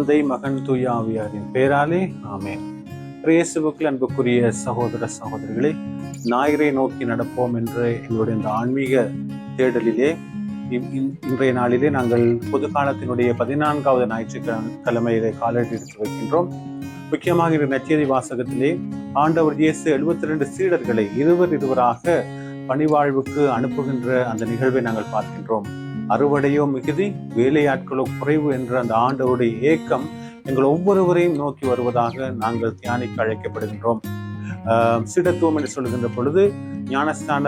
தந்தை மகன் தூய ஆவியாரின் பேராலே ஆமென். பிரேசுவுக்கு அன்புக்குரிய சகோதர சகோதரிகளை ஞாயிறை நோக்கி நடப்போம் என்று எங்களுடைய இந்த ஆன்மீக தேடலிலே இன்றைய நாளிலே நாங்கள் பொது காலத்தினுடைய பதினான்காவது ஞாயிற்றுக்கிழமையிலே காலடி எடுத்து வைக்கின்றோம். முக்கியமாக இந்த நச்சேரி வாசகத்திலே ஆண்டவர் இயேசு எழுபத்தி ரெண்டு சீடர்களை இருவர் இருவராக பணிவாழ்வுக்கு அனுப்புகின்ற அந்த நிகழ்வை நாங்கள் பார்க்கின்றோம். அறுவடையோ மிகுதி வேலையாட்களோ குறைவு என்ற அந்த ஆண்டவருடைய ஏக்கம் எங்கள் ஒவ்வொருவரையும் நோக்கி வருவதாக நாங்கள் தியானிக்க அழைக்கப்படுகின்றோம். சிடத்துவம் என்று சொல்லுகின்ற பொழுது ஞானஸ்தான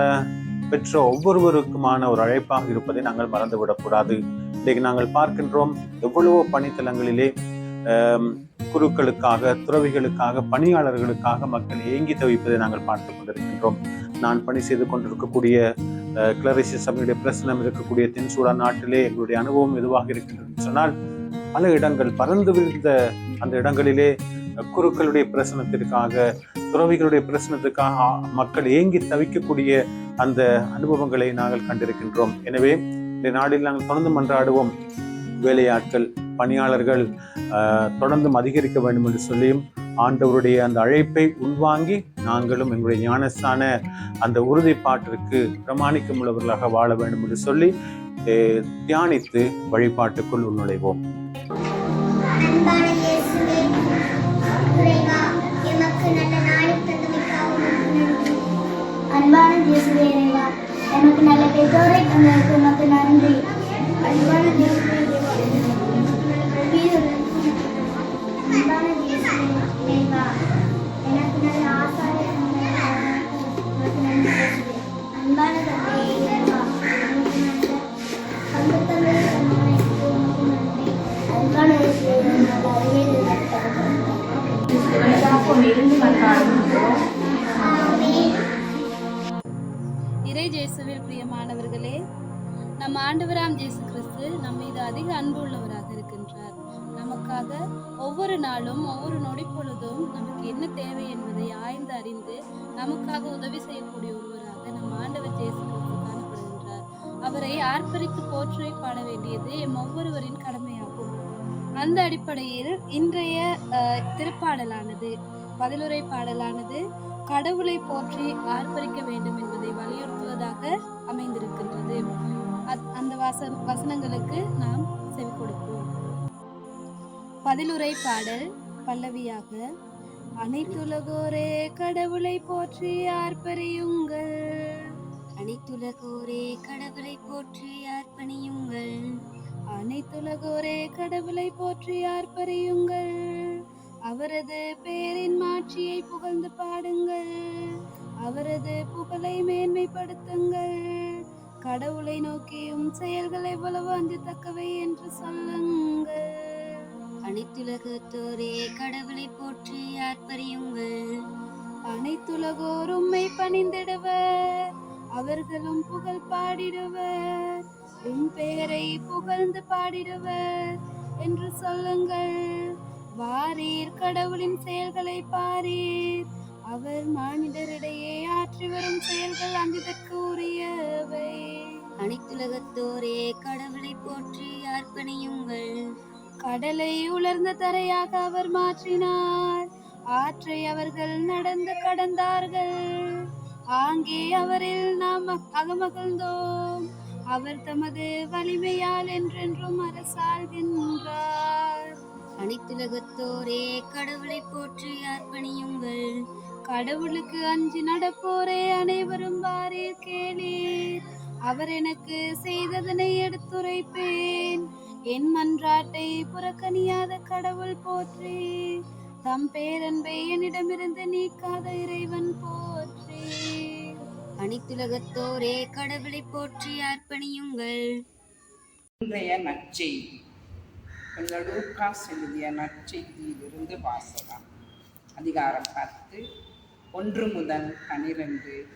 பெற்ற ஒவ்வொருவருக்குமான ஒரு அழைப்பாக இருப்பதை நாங்கள் மறந்துவிடக்கூடாது. இன்றைக்கு நாங்கள் பார்க்கின்றோம் எவ்வளவோ பணித்தலங்களிலே குருக்களுக்காக துறவிகளுக்காக பணியாளர்களுக்காக மக்கள் ஏங்கி தவிப்பதை நாங்கள் பார்த்து கொண்டிருக்கின்றோம். நான் பணி செய்து கொண்டிருக்கக்கூடிய அஹ், சபையுடைய பிரசனம் இருக்கக்கூடிய தென்சூடா நாட்டிலே எங்களுடைய அனுபவம் எதுவாக இருக்கின்றது சொன்னால் பல இடங்கள் பறந்து விழுந்த அந்த இடங்களிலே குருக்களுடைய பிரசனத்திற்காக துறவிகளுடைய பிரசனத்துக்காக மக்கள் ஏங்கி தவிக்கக்கூடிய அந்த அனுபவங்களை நாங்கள் கண்டிருக்கின்றோம். எனவே இந்த நாளில் நாங்கள் தொடர்ந்து மன்றாடுவோம். வேலையாட்கள் பணியாளர்கள் தொடர்ந்தும் அதிகரிக்க வேண்டும் என்று சொல்லியும் ஆண்டவருடைய அந்த அழைப்பை உள்வாங்கி நாங்களும் எங்களுடைய ஞானஸ்தான அந்த உறுதிப்பாட்டிற்கு பிரமாணிக்கும் உள்ளவர்களாக வாழ வேண்டும் என்று சொல்லி தியானித்து வழிபாட்டுக்குள் உள்நுழைவோம் அன்பான இயேசுவே இறைவா நல்ல நன்றி. அன்பான பெற்றோரை தந்ததற்கு உமக்கு நன்றி. அன்பான இயேசுவே இறைவா அன்பான இயேசுவே இறைவா இறை ஜேசுவில் பிரியமானவர்களே நம் ஆண்டவராம் ஜேசு கிறிஸ்து நம் மீது அதிக அன்பு உள்ளவராக இருக்கின்றார். நமக்காக ஒவ்வொரு நாளும் ஒவ்வொரு நொடி பொழுதும் நமக்கு என்ன தேவை என்பதை ஆய்ந்து அறிந்து நமக்காக உதவி செய்யக்கூடிய ஒருவராக நம் ஆண்டவர் ஜேசு கிறிஸ்து காணப்படுகின்றார். அவரை ஆர்ப்பரித்து போற்றி பாட வேண்டியது எம் ஒவ்வொருவரின் கடமையாகும். அந்த அடிப்படையில் இன்றைய திருப்பாடலானது பதிலுரை பாடலானது கடவுளை போற்றி ஆர்ப்பரிக்க வேண்டும் என்பதை வலியுறுத்துவதாக அமைந்திருக்கின்றது. அத்- அந்த வாச வசனங்களுக்கு நாம் செவி கொடுப்போம் பதிலுரை பாடல் பல்லவியாக. அனைத்துலகோரே கடவுளை போற்றி ஆர்ப்பரியுங்கள். அனைத்துலகோரே கடவுளை போற்றி அர்ப்பணியுங்கள் அனைத்துலகோரே கடவுளை போற்றி ஆர்ப்பரியுங்கள். அவரது பேரின் மாட்சியை புகழ்ந்து பாடுங்கள். அவரது புகழை மேன்மைப்படுத்துங்கள். கடவுளை நோக்கியும் செயல்கள் எவ்வளவு அஞ்சத்தக்கவை என்று சொல்லுங்கள். அனைத்துலகத்தோரே கடவுளை போற்றி அர்ப்பணியுங்கள் அனைத்துலகோர் உம்மை பணிந்திடுவர். அவர்களும் புகழ் பாடிடுவர். உம் பெயரை புகழ்ந்து பாடிடுவர் என்று சொல்லுங்கள். வாரீர் கடவுளின் செயல்களை பாரீர். அவர் மானிடரிடையே ஆற்றி வரும் செயல்கள் அந்ததற்கு உரியவை. அனைத்துலகத்தோரே கடவுளை போற்றி அர்ப்பணியுங்கள் கடலை உலர்ந்த தரையாக அவர் மாற்றினார். ஆற்றை அவர்கள் நடந்து கடந்தார்கள். ஆங்கே அவரில் நாம் அகமகிழ்ந்தோம். அவர் தமது வலிமையால் என்றென்றும் அரசாள்கின்றார். அனைத்துலகத்தோரே கடவுளை போற்றி அர்ப்பணியுங்கள். கடவுளுக்கு அஞ்சு நடப்போரே அனைவரும் வாரீர் கேளீர். அவர் எனக்கு செய்ததனை எடுத்துரைப்பேன். என் மன்றாட்டை புறக்கணியாத கடவுள் போற்றி தம் பேரன்பை என்னிடமிருந்து நீக்காத இறைவன் போற்றி. அனைத்துலகத்தோரே கடவுளை போற்றி அர்ப்பணியுங்கள். இன்றைய நற்செய்தி. உங்கள் லூக்காஸ் எழுதிய நற்செய்தியிலிருந்து வாசகம். அதிகாரம் பத்து ஒன்று முதல் பனிரெண்டு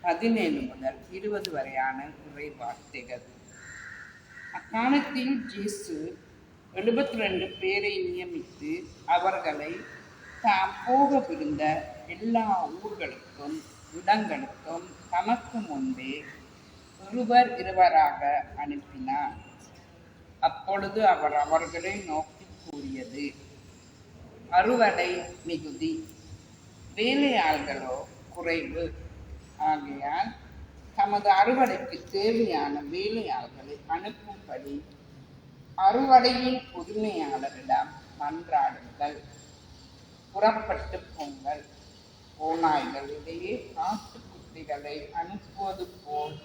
பதினேழு முதல் இருபது வரையான உரை வார்த்தைகள். அக்காலத்தில் ஜேசு எழுபத்தி ரெண்டு பேரை நியமித்து அவர்களை தாம் போகவிருந்த எல்லா ஊர்களுக்கும் இடங்களுக்கும் தமக்கு முன்பே ஒருவர் இருவராக அனுப்பினார். அப்பொழுது அவர் அவர்களை நோக்கி கூறியது அறுவடை மிகுதி வேலையாள்களோ குறைவு. ஆகையால் தமது அறுவடைக்கு தேவையான வேலையாள்களை அனுப்பும்படி அறுவடையின் உரிமையாளரிடம் மன்றாடுங்கள். புறப்பட்டு போங்கள். ஓநாய்களிடையே ஆட்டுக்குட்டிகளை அனுப்புவது போல்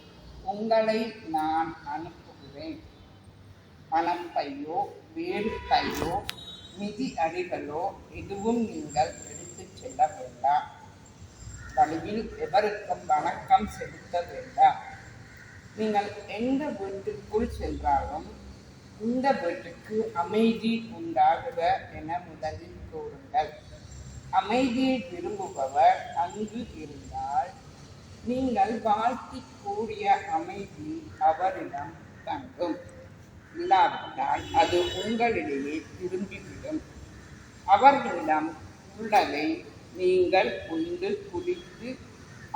உங்களை நான் அனுப்புகிறேன். பணப்பையோ வேறு பையோ மிதி அடிகளோ எதுவும் நீங்கள் எடுத்துச் செல்ல வேண்டாம். வழியில் எவருக்கும் வணக்கம் செலுத்த வேண்டாம். நீங்கள் எந்த வீட்டுக்குள் சென்றாலும் இந்த வீட்டுக்கு அமைதி உண்டாகுக என முதலில் கூறுங்கள். அமைதியை விரும்புபவர் அங்கு இருந்தால் நீங்கள் வாழ்த்தி கூறிய அமைதி அவரிடம் தங்கும். இல்லாவிட்டால் அது உங்களிடையே திரும்பிவிடும். அவர்களிடம் உள்ளதை நீங்கள் உண்டு குடித்து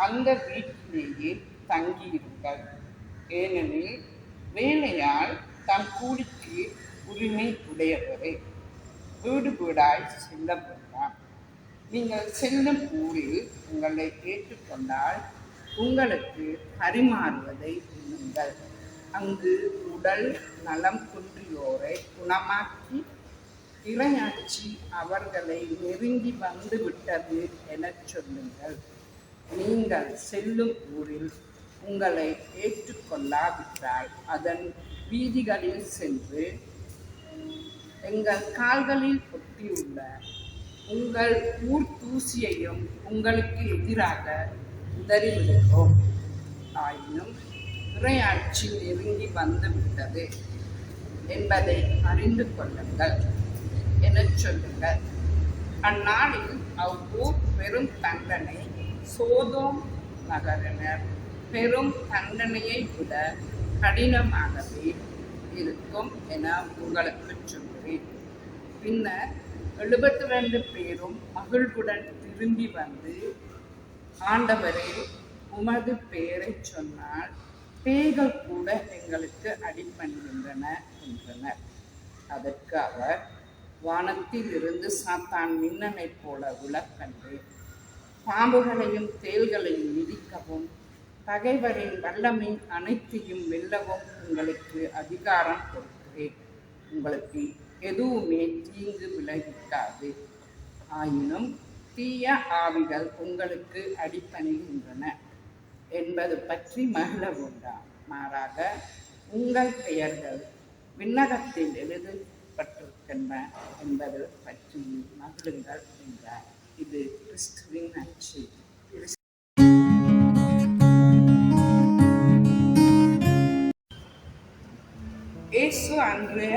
அந்த வீட்டிலேயே தங்கியிருங்கள். ஏனெனில் வேலையால் தம் கூலிக்கு உரிமை உடையவரே. வீடு வீடாய் செல்ல வேண்டாம். நீங்கள் செல்லும் ஊரில் உங்களை ஏற்றுக்கொண்டால் உங்களுக்கு பரிமாறுவதை எண்ணுங்கள் அங்கு உடல் நலம் குன்றியோரை குணமாக்கி இறையாட்சி அவர்களை நெருங்கி வந்து விட்டது எனச் சொல்லுங்கள். நீங்கள் செல்லும் ஊரில் உங்களை ஏற்றுக்கொள்ளாவிட்டால் அதன் வீதிகளில் சென்று எங்கள் கால்களில் ஒட்டியுள்ள உங்கள் ஊர் தூசியையும் உங்களுக்கு எதிராக உதறிவிடுகிறோம். ஆயினும் இறையாட்சி நெருங்கி வந்துவிட்டது என்பதை அறிந்து கொள்ளுங்கள். எனச் சொல்லுங்கள் அந்நாளில் அவ்வூர் பெரும் தண்டனை சோதோம் நகரினர். பெரும் தண்டனையை விட கடினமாகவே இருக்கும் என உங்களுக்கு சொல்கிறேன் பின்னர் எழுபத்தி ரெண்டு பேரும் மகிழ்வுடன் திரும்பி வந்து ஆண்டவரே உமது பெயரை சொன்னால் பேய்கள் கூட எங்களுக்கு அடிபணிகின்றன என்றனர். அதற்கு அவர் வானத்தில் இருந்து சாத்தான் மின்னனைப் போல விளக்கன்றேன் பாம்புகளையும் தேள்களையும் மிதிக்கவும் பகைவரின் வல்லமை அனைத்தையும் வெல்லவும் உங்களுக்கு அதிகாரம் கொடுக்கிறேன். உங்களுக்கு எதுவுமே தீங்கு விளைவிக்காது. ஆயினும் தீய ஆவிகள் உங்களுக்கு அடிப்பணிகின்றன என்பது பற்றி மகிழ வேண்டாம் மாறாக உங்கள் பெயர்கள் விண்ணகத்தில் என்ப என்பது பற்றி மகிழுங்கள் என்றார். இது கிறிஸ்துவின் நச்சு இயேசு அன்றைய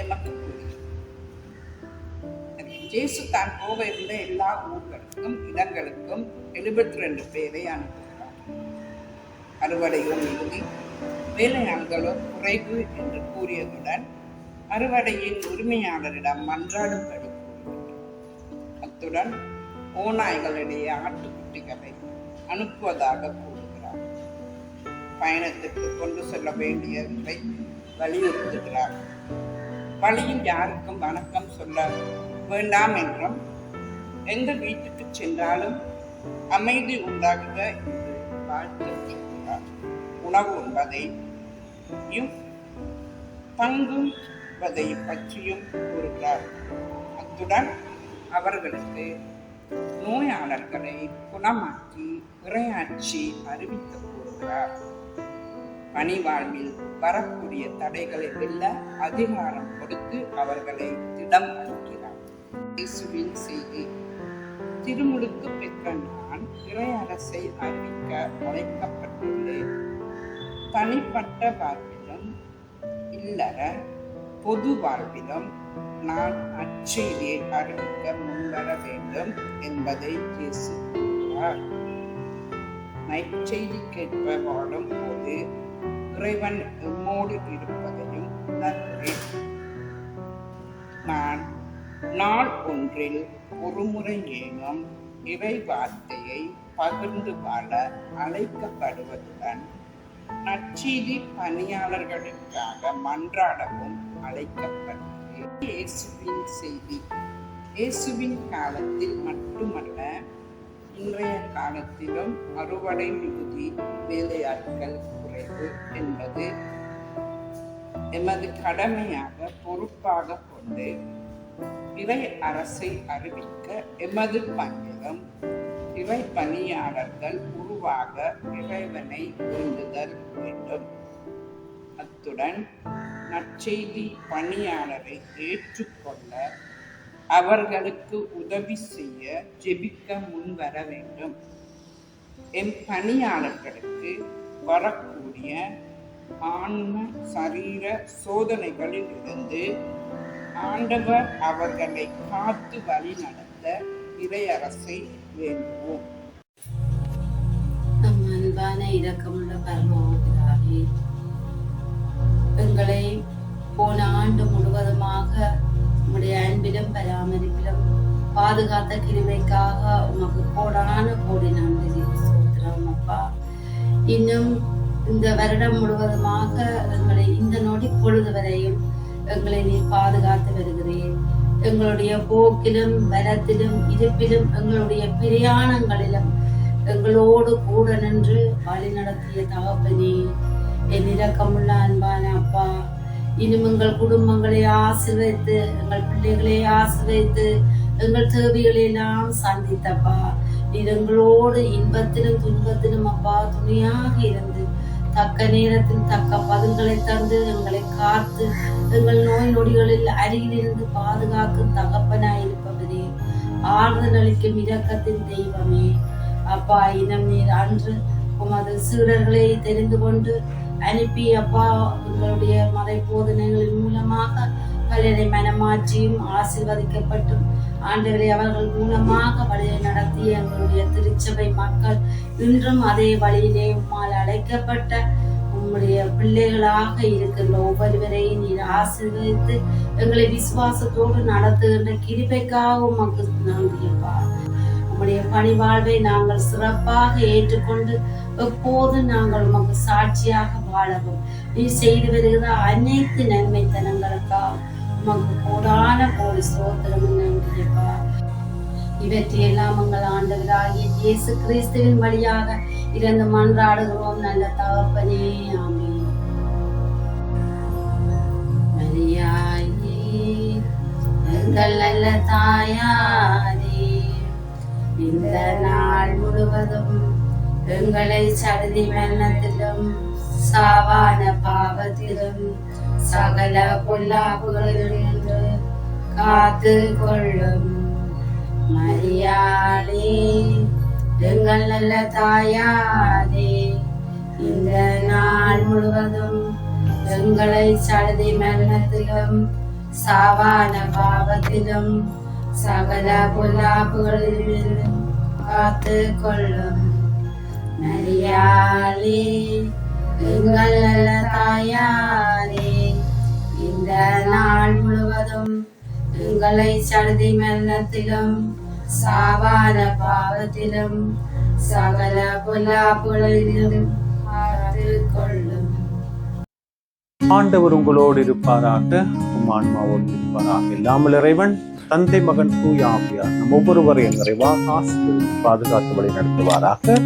எமக்கு இயேசு தான் போக இருந்த எல்லா ஊர்களுக்கும் இடங்களுக்கும் எழுபத்தி ரெண்டு பேரை அனுப்புகிறார் அறுவடையும் இறுதி. வேலையாள்களோ குறைவு என்று கூறியதுடன் அறுவடையின் உரிமையாளரிடம் மன்றாடும்படி அத்துடன் ஓநாய்களிடையே ஆட்டுக்குட்டிகளை அனுப்புவதாக கூறுகிறார். பயணத்திற்கு கொண்டு செல்ல வேண்டியதை வலியுறுத்துகிறார். வழியில் யாருக்கும் வணக்கம் சொல்ல வேண்டாம் என்றும் எந்த வீட்டுக்கு சென்றாலும் அமைதி உண்டாகுக என்று வாழ்த்து சொல்கிறார் உணவு உண்பதையும் என்பதை பற்றியும் கூறுகிறார். அத்துடன் அவர்களுக்கு நோயாளர்களை குணமாக்கி இறையாட்சி அறிவித்து கூறுகிறார். பணிவாழ்வில் வரக்கூடிய தடைகளை வெல்ல அதிகாரம் கொடுத்து அவர்களை திடம் அளிக்கிறார் இயேசுவின் செய்தி. திருமுழுக்கு பெற்ற நான் இறையரசை அறிவிக்க அழைக்கப்பட்டுள்ளேன். தனிப்பட்ட வாழ்விலும் இல்லற பொது வாழ்விலும் நான் அச்செய்தியை அறிவிக்க முன்வர வேண்டும் என்பதை இயேசு கூறுகிறார். நற்செய்தி கேட்ப வாழும் போது இறைவன் எம்மோடு இருப்பதையும் உணர்கிறேன். நான் நாள் ஒன்றில் ஒருமுறை ஏனும் இறை வார்த்தையை பகிர்ந்து வாழ அழைக்கப்படுவதுடன் நற்செய்தி பணியாளர்களுக்காக மன்றாடவும் அழைக்கப்பட்டது. இயேசுவின் செய்தி. இயேசுவின் காலத்தில் மட்டுமல்ல இன்றைய காலத்திலும் அறுவடை மிகுதி வேலையாட்கள் குறைவு என்பது எமது கடமையாக பொறுப்பாக கொண்டு இறை அரசை அறிவிக்க எமது பங்கிலும் இறை பணியாளர்கள் உருவாக இறைவனை வேண்டுதல் வேண்டும். அத்துடன் நற்செய்தி பணியாளரை ஏற்றுக்கொள்ள அவர்களுக்கு உதவி செய்ய ஜெபிக்க முன்வர வேண்டும். எம் பணியாளர்களுக்கு வரக்கூடிய ஆன்ம சரீர சோதனைகளில் இருந்து ஆண்டவர் அவர்களை காத்து வழி நடத்த இறையரசை வேண்டுவோம். அன்பான இரக்கமுள்ள பரமபிதாவே எங்களை போன ஆண்டு முழுவதுமாக உங்களுடைய அன்பிலும் பராமரிப்பிலும் பாதுகாத்த கிருமைக்காக உமக்கு கோடான கோடி நன்றி சோத்திரம் அப்பா. இன்னும் இந்த வருடம் முழுவதுமாக எங்களை இந்த நொடி பொழுது வரையும் எங்களை நீர் பாதுகாத்து வருகிறேன் எங்களுடைய போக்கிலும் வரத்திலும் இருப்பிலும் எங்களுடைய பிரயாணங்களிலும் எங்களோடு கூட நின்று வழி நடத்திய தகப்பனே என் இரக்கமுள்ள அன்பான அப்பா இனியும் எங்கள் குடும்பங்களை ஆசிர்வதித்து எங்கள் பிள்ளைகளை ஆசிர்வைத்து எங்கள் தேவைகளை எல்லாம் சந்தித்தப்பா. நீர் எங்களோடு இன்பத்திலும் துன்பத்திலும் அப்பா துணையாக இருந்து தக்க நேரத்தில் தக்க பதில்களை தந்து எங்களை காத்து எங்கள் நோய் நொடிகளில் அருகில் இருந்து பாதுகாக்கும் தகப்பனாய் இருப்பவரே. ஆறுதல் அளிக்கும் இரக்கத்தின் தெய்வமே. அப்பா இனம் நீர் அன்று உமது சீடர்களை தெரிந்து கொண்டு அனுப்பி அப்பா உங்களுடைய மறை போதனைகளின் மூலமாக பலரை மனமாற்றியும் ஆசீர்வதிக்கப்பட்டும். ஆண்டுகளை அவர்கள் மூலமாக வழியை நடத்திய எங்களுடைய திருச்சபை மக்கள் இன்றும் அதே வழியிலே உம்மால் அழைக்கப்பட்ட உம்முடைய பிள்ளைகளாக இருக்கின்ற ஒவ்வொருவரையும் நீர் ஆசீர்வதித்து எங்களை விசுவாசத்தோடு நடத்துகின்ற கிருபைக்காக உமக்கு நன்றியப்பா. உம்முடைய பணிவாழ்வை நாங்கள் சிறப்பாக ஏற்றுக்கொண்டு எப்போதும் நாங்கள் உமக்கு சாட்சியாக வாழவும். நீ செய்து வருகிற அனைத்து நன்மைத்தனங்களுக்காக உமக்கு கோடான கோடி சோத்திரம் நன்றியப்பா. இவற்றையெல்லாம் உங்கள் ஆண்டவராகிய இயேசு கிறிஸ்துவின் வழியாக இறந்து மன்றாடுகிறோம். நல்ல தகப்பனே ஆமே மரியாயே எங்கள் நல்ல தாயாய் இந்த நாள் முழுவதும் எங்களை சடுதி மரணத்திலும் சாவான பாவத்திலும் சகல பொல்லாப்புகளிலிருந்து காத்து கொள்ளும். மரியாளே எங்கள் நல்ல தாயாரே இந்த நாள் முழுவதும் எங்களை சடுதி மரணத்திலும் சாவான பாவத்திலும் சகல பொல்லாப்புகளிலும் காத்து கொள்ளும் மரியாளே எங்கள் நல்ல தாயாரே இந்த நாள் முழுவதும் எங்களை சடுதி மரணத்திலும் சாவான பாவத்திலும் சகல பொல்லாப்புகளிலும் காத்து கொள்ளும் ஆண்டவர் உங்களோடு இருப்பாராக உம் ஆன்மாவோடு இருப்பாராக. இல்லாமல் இறைவன். தந்தை மகன் தூய ஆவியார் நம் ஒவ்வொருவரையும் நிறைவாக ஆசிரியர் பாதுகாத்து வழி நடத்துவாராக